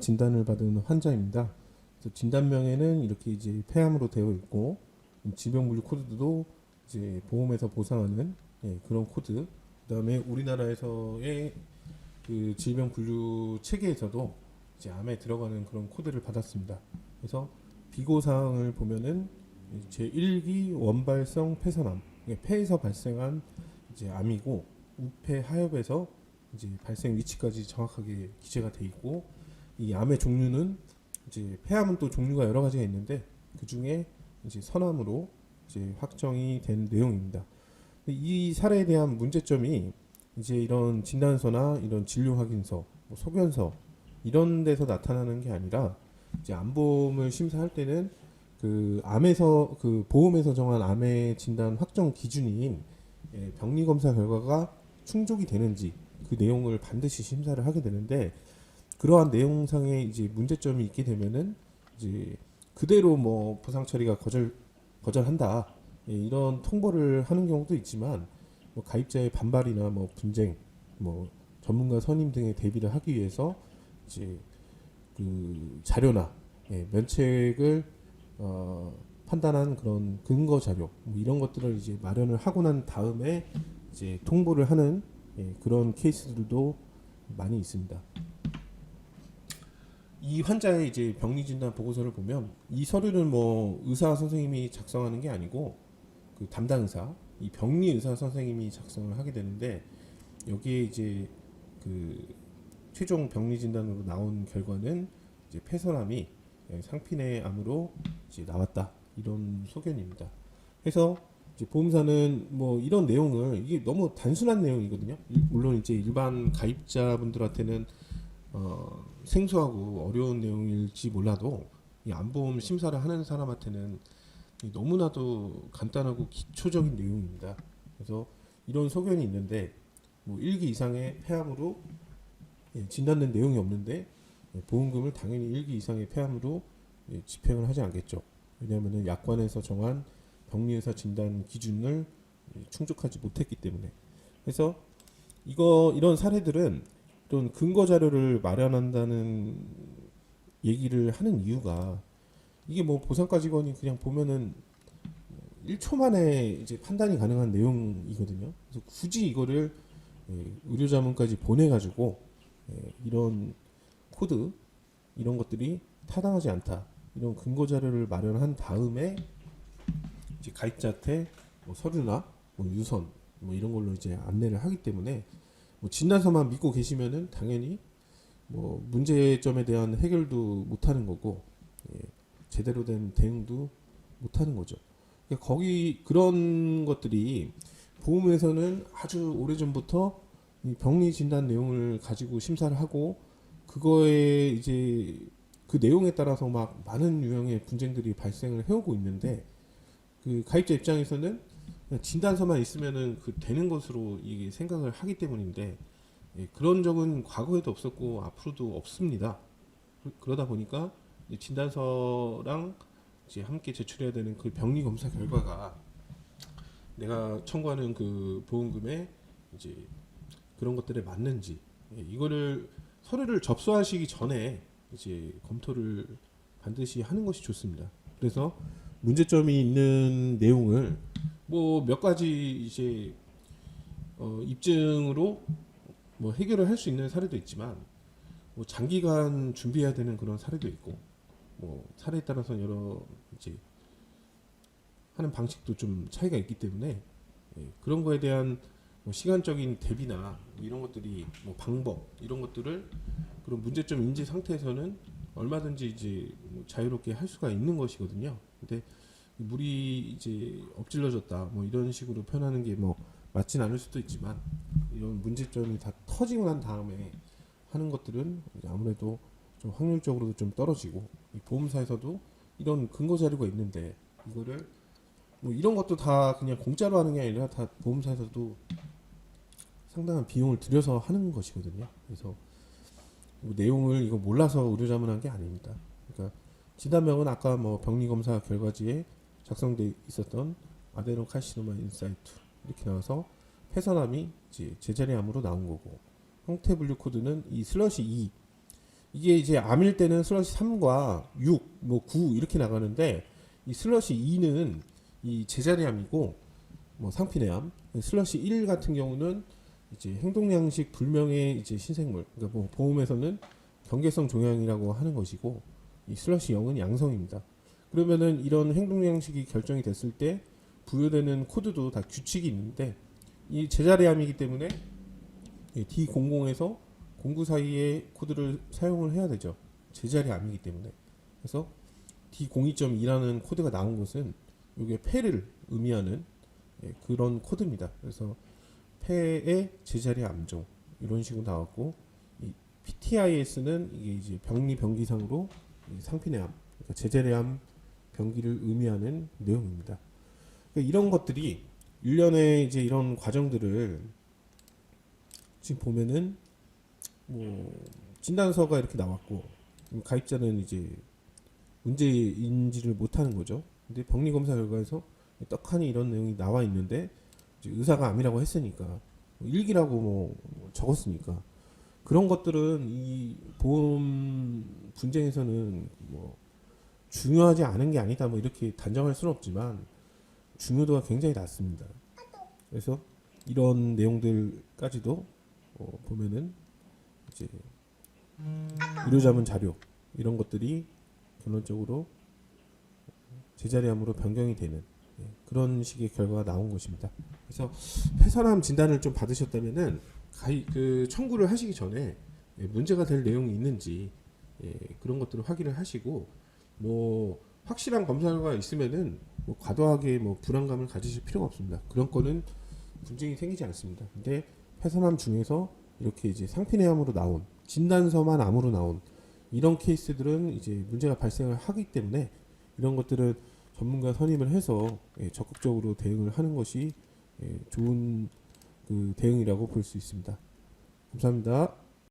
진단을 받은 환자입니다. 진단명에는 이렇게 이제 폐암으로 되어 있고 질병 분류 코드도 이제 보험에서 보상하는 예, 그런 코드. 그다음에 우리나라에서의 그 질병 분류 체계에서도 이제 암에 들어가는 그런 코드를 받았습니다. 그래서 비고 사항을 보면은 제 1기 원발성 폐선암, 폐에서 발생한 이제 암이고 우폐 하엽에서 이제 발생 위치까지 정확하게 기재가 돼 있고 이 암의 종류는 이제 폐암은 또 종류가 여러 가지가 있는데 그 중에 이제 선암으로 이제 확정이 된 내용입니다. 이 사례에 대한 문제점이 이제 이런 진단서나 이런 진료 확인서, 뭐 소견서 이런 데서 나타나는 게 아니라 이제 암보험을 심사할 때는 그 암에서 그 보험에서 정한 암의 진단 확정 기준인 예, 병리 검사 결과가 충족이 되는지 그 내용을 반드시 심사를 하게 되는데 그러한 내용상에 이제 문제점이 있게 되면은 이제 그대로 뭐 보상 처리가 거절 거절한다 예, 이런 통보를 하는 경우도 있지만 뭐 가입자의 반발이나 뭐 분쟁 뭐 전문가 선임 등에 대비를 하기 위해서 이제 그 자료나 예, 면책을 어, 판단한 그런 근거 자료 뭐 이런 것들을 이제 마련을 하고 난 다음에 이제 통보를 하는 예, 그런 케이스들도 많이 있습니다. 이 환자의 이제 병리 진단 보고서를 보면 이 서류는 뭐 의사 선생님이 작성하는 게 아니고 그 담당 의사 이 병리 의사 선생님이 작성을 하게 되는데 여기에 이제 그 최종 병리 진단으로 나온 결과는 이제 폐선암이 예, 상피내 암으로 이제 나왔다 이런 소견입니다. 그래서 이제 보험사는 뭐 이런 내용을 이게 너무 단순한 내용이거든요. 일- 물론 이제 일반 가입자분들한테는 어, 생소하고 어려운 내용일지 몰라도 이 암보험 심사를 하는 사람한테는 이 너무나도 간단하고 기초적인 내용입니다. 그래서 이런 소견이 있는데 뭐 1기 이상의 폐암으로 예, 진단된 내용이 없는데 예, 보험금을 당연히 1기 이상의 폐암으로 예, 집행을 하지 않겠죠. 왜냐하면 약관에서 정한 병리의사 진단 기준을 예, 충족하지 못했기 때문에. 그래서 이거 이런 사례들은 이런 근거 자료를 마련한다는 얘기를 하는 이유가 이게 뭐 보상가 직원이 그냥 보면은 1초 만에 이제 판단이 가능한 내용이거든요. 그래서 굳이 이거를 예, 의료자문까지 보내가지고 예, 이런 코드 이런 것들이 타당하지 않다 이런 근거 자료를 마련한 다음에 이제 가입자한테 뭐 서류나 뭐 유선 뭐 이런 걸로 이제 안내를 하기 때문에 뭐 진단서만 믿고 계시면은 당연히 뭐 문제점에 대한 해결도 못하는 거고 예, 제대로 된 대응도 못하는 거죠. 그러니까 거기 그런 것들이 보험에서는 아주 오래 전부터 이 병리 진단 내용을 가지고 심사를 하고 그거에 이제 그 내용에 따라서 막 많은 유형의 분쟁들이 발생을 해오고 있는데 그 가입자 입장에서는 진단서만 있으면은 그 되는 것으로 이게 생각을 하기 때문인데 예, 그런 적은 과거에도 없었고 앞으로도 없습니다. 그- 그러다 보니까 이 진단서랑 이제 함께 제출해야 되는 그 병리 검사 결과가 내가 청구하는 그 보험금에 이제 그런 것들에 맞는지 예, 이거를 서류를 접수하시기 전에 이제 검토를 반드시 하는 것이 좋습니다. 그래서 문제점이 있는 내용을 뭐 몇 가지 이제 어, 입증으로 뭐 해결을 할 수 있는 사례도 있지만 뭐 장기간 준비해야 되는 그런 사례도 있고 뭐 사례에 따라서 여러 이제 하는 방식도 좀 차이가 있기 때문에 예, 그런 거에 대한 뭐 시간적인 대비나 뭐 이런 것들이 뭐 방법 이런 것들을 그런 문제점 인지 상태에서는 얼마든지 이제 뭐 자유롭게 할 수가 있는 것이거든요. 근데 물이 이제 엎질러졌다 뭐 이런 식으로 표현하는 게 뭐 맞진 않을 수도 있지만 이런 문제점이 다 터지고 난 다음에 하는 것들은 아무래도 좀 확률적으로도 좀 떨어지고 이 보험사에서도 이런 근거 자료가 있는데 이거를 뭐 이런 것도 다 그냥 공짜로 하는 게 아니라 다 보험사에서도 상당한 비용을 들여서 하는 것이거든요. 그래서 뭐 내용을 이거 몰라서 의료자문한 게 아닙니다. 그러니까 진단명은 아까 뭐 병리 검사 결과지에 작성돼 있었던 아데노카시노마 인사이트 이렇게 나와서 폐선암이 이제 제자리암으로 나온 거고 형태 분류 코드는 이 슬러시 2 이게 이제 암일 때는 슬러시 3과 6, 뭐 9 이렇게 나가는데 이 슬러시 2는 이 제자리암이고 뭐 상피내암, 슬러시 1 같은 경우는 이제 행동 양식 불명의 이제 신생물, 그러니까 뭐 보험에서는 경계성 종양이라고 하는 것이고 이 슬러시 0은 양성입니다. 그러면은 이런 행동 양식이 결정이 됐을 때 부여되는 코드도 다 규칙이 있는데 이 제자리암이기 때문에 D00에서 09 사이의 코드를 사용을 해야 되죠. 제자리 암이기 때문에. 그래서 D02.2라는 코드가 나온 것은 이게 폐를 의미하는 예, 그런 코드입니다. 그래서 폐의 제자리 암종 이런 식으로 나왔고 이 PTIS는 이게 이제 병리 병기상으로 이 상피내암, 그러니까 제자리암 병기를 의미하는 내용입니다. 그러니까 이런 것들이 일련의 이제 이런 과정들을 지금 보면은 뭐 진단서가 이렇게 나왔고 가입자는 이제 문제인지를 못하는 거죠. 근데 병리 검사 결과에서 떡하니 이런 내용이 나와 있는데 의사가 암이라고 했으니까 뭐 일기라고 뭐 적었으니까 그런 것들은 이 보험 분쟁에서는 뭐 중요하지 않은 게 아니다 뭐 이렇게 단정할 수는 없지만 중요도가 굉장히 낮습니다. 그래서 이런 내용들까지도 어, 보면은 이제 의료자문 자료 이런 것들이 결론적으로 제자리암으로 변경이 되는 예, 그런 식의 결과가 나온 것입니다. 그래서 폐선암 진단을 좀 받으셨다면은 가이, 그 청구를 하시기 전에 예, 문제가 될 내용이 있는지 예, 그런 것들을 확인을 하시고 뭐 확실한 검사 결과가 있으면은 뭐 과도하게 뭐 불안감을 가지실 필요가 없습니다. 그런 거는 분쟁이 생기지 않습니다. 근데 폐선암 중에서 이렇게 이제 상피내암으로 나온 진단서만 암으로 나온 이런 케이스들은 이제 문제가 발생을 하기 때문에 이런 것들은 전문가 선임을 해서 예, 적극적으로 대응을 하는 것이 예, 좋은 그 대응이라고 볼 수 있습니다. 감사합니다.